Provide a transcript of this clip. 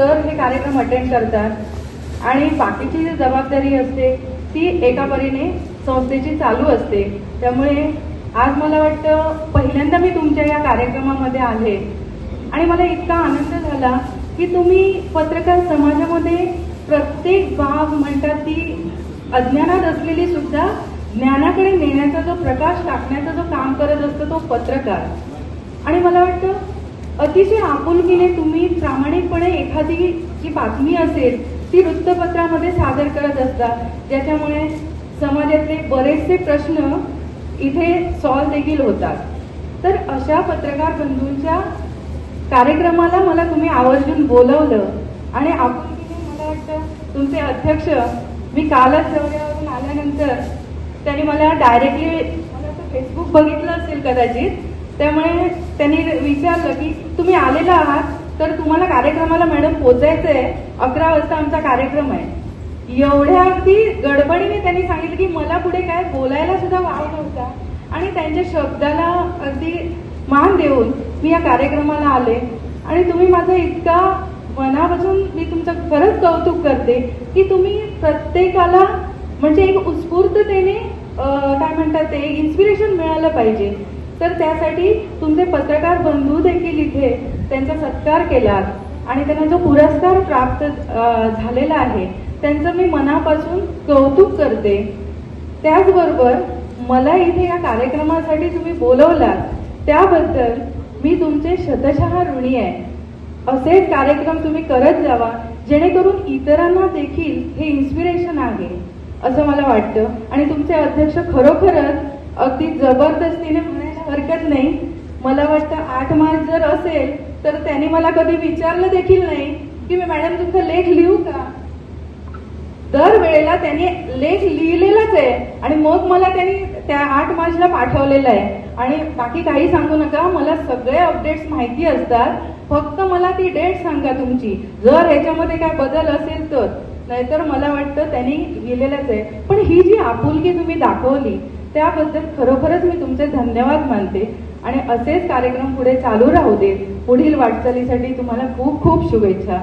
तर हे कार्यक्रम अटेंड करतात. आणि बाकीची जी जबाबदारी असते ती एका परीने संस्थेची चालू असते. त्यामुळे आज मला वाटतं पहिल्यांदा मी तुमच्या या कार्यक्रमामध्ये आले आणि मला इतका आनंद झाला की तुम्ही पत्रकार समाजामध्ये प्रत्येक बाब म्हणतात ती अज्ञानात असलेली सुद्धा ज्ञानाकडे नेण्याचा जो प्रकाश टाकण्याचा जो काम करत असतो तो पत्रकार. आणि मला वाटतं अतिशय आपुलकीने तुम्ही प्रामाणिकपणे एखादी जी बातमी असेल ती वृत्तपत्रामध्ये सादर करत असता ज्याच्यामुळे समाजातले बरेचसे प्रश्न इथे सॉल्व देखील होतात. तर अशा पत्रकार बंधूंच्या कार्यक्रमाला मला तुम्ही आवर्जून बोलवलं आणि आपुलकीने मला वाटतं तुमचे अध्यक्ष मी कालच दौऱ्यावरून आल्यानंतर त्यांनी मला डायरेक्टली मला असं फेसबुक बघितलं असेल कदाचित त्यामुळे त्यांनी विचारलं की तुम्ही आलेला आहात तर तुम्हाला कार्यक्रमाला मॅडम पोचायचं आहे अकरा वाजता आमचा कार्यक्रम आहे. एवढ्या अगदी गडबडीने त्यांनी सांगितलं की मला पुढे काय बोलायला सुद्धा वाव नव्हता. आणि त्यांच्या शब्दाला अगदी मान देऊन मी या कार्यक्रमाला आले. आणि तुम्ही माझं इतका मनापासून मी तुमचं खरंच कौतुक करते की तुम्ही प्रत्येकाला म्हणजे एक उत्स्फूर्ततेने काय म्हणतात ते इन्स्पिरेशन मिळालं पाहिजे. तर त्यासाठी तुमचे पत्रकार बंधू देखील इथे त्यांचा सत्कार केलात. आणि त्यांना जो पुरस्कार प्राप्त झालेला आहे त्यांचं मी मनापासून कौतुक करते. त्याचबरोबर मला इथे या कार्यक्रमासाठी तुम्ही बोलवलात त्याबद्दल मी तुमचे शतशः ऋणी आहे. असेच कार्यक्रम तुम्ही करत जावा जेणेकरून इतरांना देखील हे इन्स्पिरेशन आहे असं मला वाटतं. आणि तुमचे अध्यक्ष खरोखरच अगदी जबरदस्तीने म्हणायला हरकत नाही. मला वाटतं आठ मार्च जर असेल तर त्याने मला कधी विचारलं देखील नाही की मी मॅडम तुमचा लेख लिहू का? दर वेळेला त्याने लेख लिहिलेलाच आहे आणि मग मला त्यांनी त्या आठ मार्चला पाठवलेलं आहे. आणि बाकी काही सांगू नका मला सगळे अपडेट्स माहिती असतात. फक्त मला ती डेट सांगा तुमची. जर ह्याच्यामध्ये काय बदल असेल तर. नाहीतर मला वाटतं त्यांनी लिहिलेलंच आहे. पण ही जी आपुलकी तुम्ही दाखवली त्याबद्दल खरोखरच मी तुमचे धन्यवाद मानते. आणि असेच कार्यक्रम पुढे चालू राहू दे. पुढील वाटचालीसाठी तुम्हाला खूप खूप शुभेच्छा.